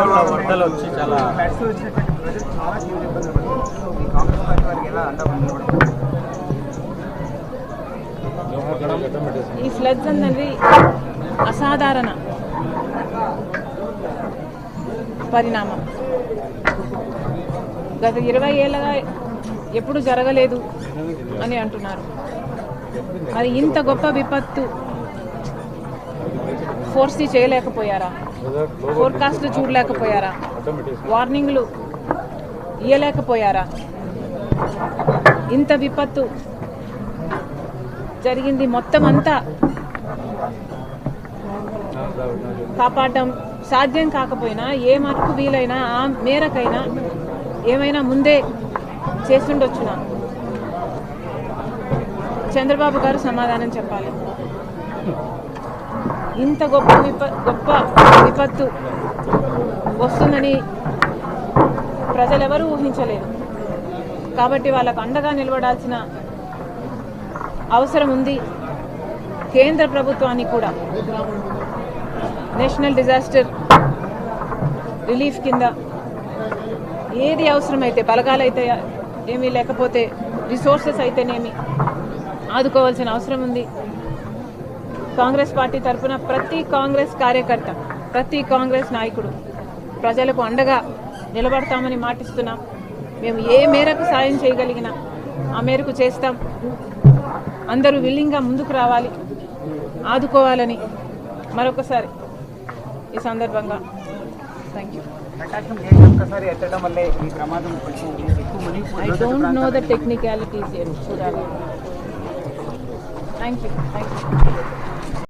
ఊళ్ళో వరదలు వచ్చి చాలా ఈ ఈ ఫ్లడ్స్ అన్నది అసాధారణ పరిణామం. గత ఇరవై ఏళ్ళగా ఎప్పుడు జరగలేదు అని అంటున్నారు. మరి ఇంత గొప్ప విపత్తు ఫోర్సీ చేయలేకపోయారా? ఫోర్కాస్ట్లు చూడలేకపోయారా? వార్నింగ్లు ఇయ్యలేకపోయారా? ఇంత విపత్తు జరిగింది మొత్తం అంతా కాపాడడం సాధ్యం కాకపోయినా ఏ మటుకు వీలైనా ఆ మేరకైనా ఏమైనా ముందే చేస్తుండొచ్చునా? చంద్రబాబు గారు సమాధానం చెప్పాలి. ఇంత గొప్ప విప గొప్ప విపత్తు వస్తుందని ప్రజలెవరూ ఊహించలేదు కాబట్టి వాళ్ళకు అండగా నిలబడాల్సిన అవసరం ఉంది కేంద్ర ప్రభుత్వాన్ని కూడా. నేషనల్ డిజాస్టర్ రిలీఫ్ కింద ఏది అవసరమైతే బలగాలైతే ఏమీ లేకపోతే రిసోర్సెస్ అయితేనేమి ఆదుకోవాల్సిన అవసరం ఉంది. కాంగ్రెస్ పార్టీ తరఫున ప్రతి కాంగ్రెస్ కార్యకర్త ప్రతి కాంగ్రెస్ నాయకుడు ప్రజలకు అండగా నిలబడతామని మాటిస్తున్నాం. మేము ఏ మేరకు సాయం చేయగలిగినా ఆ మేరకు చేస్తాం. అందరూ విల్లింగ్గా ముందుకు రావాలి ఆదుకోవాలని మరొకసారి ఈ సందర్భంగా thank you I don't know the technicalities చూడాలి థ్యాంక్ యూ థ్యాంక్ యూ